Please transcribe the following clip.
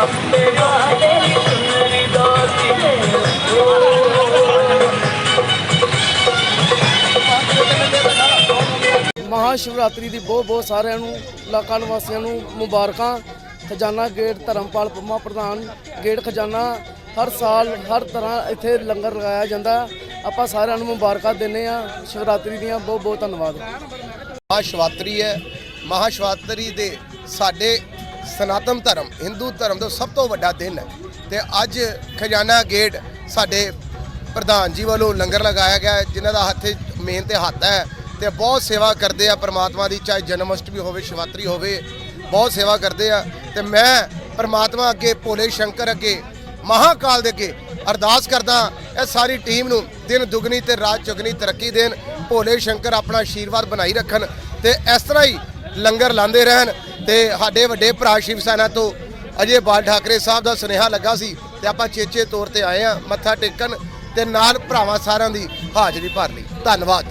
अपने वाले ਮਹਾਸ਼ਿਵਰਾਤਰੀ ਦੀ ਬਹੁਤ ਬਹੁਤ ਸਾਰਿਆਂ ਨੂੰ, ਇਲਾਕਾ ਨਿਵਾਸੀਆਂ ਨੂੰ ਮੁਬਾਰਕਾਂ। ਖਜ਼ਾਨਾ ਗੇਟ ਧਰਮਪਾਲ ਪੰਮਾ ਪ੍ਰਧਾਨ, ਗੇਟ ਖਜ਼ਾਨਾ ਹਰ ਸਾਲ ਹਰ ਤਰ੍ਹਾਂ ਇੱਥੇ ਲੰਗਰ ਲਗਾਇਆ ਜਾਂਦਾ। ਆਪਾਂ ਸਾਰਿਆਂ ਨੂੰ ਮੁਬਾਰਕਾਂ ਦਿੰਨੇ ਆ ਸ਼ਿਵਰਾਤਰੀ ਦੀਆਂ ਬਹੁਤ ਬਹੁਤ ਧੰਨਵਾਦ। ਮਹਾਸ਼ਿਵਰਾਤਰੀ ਹੈ। ਮਹਾਸ਼ਿਵਰਾਤਰੀ ਦੇ ਸਾਡੇ ਸਨਾਤਨ ਧਰਮ ਹਿੰਦੂ ਧਰਮ ਦਾ ਸਭ ਤੋਂ ਵੱਡਾ ਦਿਨ ਹੈ। ਤੇ ਅੱਜ ਖਜ਼ਾਨਾ ਗੇਟ ਸਾਡੇ ਪ੍ਰਧਾਨ ਜੀ ਵੱਲੋਂ ਲੰਗਰ ਲਗਾਇਆ ਗਿਆ ਹੈ, ਜਿਨ੍ਹਾਂ ਦਾ ਹੱਥੇ ਮੇਨ ਤੇ ਹੱਥ ਹੈ। ਤੇ ਬਹੁਤ ਸੇਵਾ ਕਰਦੇ ਆ ਪ੍ਰਮਾਤਮਾ ਦੀ ਚਾਹੇ ਜਨਮ ਅਸ਼ਟਮੀ ਹੋਵੇ ਸ਼ਿਵਰਾਤਰੀ ਹੋਵੇ ਬਹੁਤ ਸੇਵਾ ਕਰਦੇ ਆ। ਤੇ ਮੈਂ ਪ੍ਰਮਾਤਮਾ ਅੱਗੇ ਭੋਲੇ ਸ਼ੰਕਰ ਅੱਗੇ ਮਹਾਕਾਲ ਦੇ ਅੱਗੇ ਅਰਦਾਸ ਕਰਦਾ ਇਹ ਸਾਰੀ ਟੀਮ ਨੂੰ ਦਿਨ ਦੁਗਣੀ ਤੇ ਰਾਤ ਚੁਗਣੀ ਤਰੱਕੀ ਦੇਣ ਭੋਲੇ ਸ਼ੰਕਰ ਆਪਣਾ ਆਸ਼ੀਰਵਾਦ ਬਣਾਈ ਰੱਖਣ ਤੇ ਇਸ ਤਰ੍ਹਾਂ ਹੀ ਲੰਗਰ ਲਾਉਂਦੇ ਰਹਿਣ। ਤੇ ਸਾਡੇ ਵੱਡੇ ਭਰਾ ਸ਼ਿਵ ਸੈਨਾ ਤੋਂ ਅਜੇ ਬਾਲ ਠਾਕਰੇ ਸਾਹਿਬ ਦਾ ਸੁਨੇਹਾ ਲੱਗਾ ਸੀ ਤੇ ਆਪਾਂ ਚੇਚੇ ਤੌਰ ਤੇ ਆਏ ਆ ਮੱਥਾ ਟੇਕਣ ਤੇ ਨਾਲ ਭਰਾਵਾਂ ਸਾਰਿਆਂ ਦੀ ਹਾਜ਼ਰੀ ਭਰ ਲਈ। ਧੰਨਵਾਦ।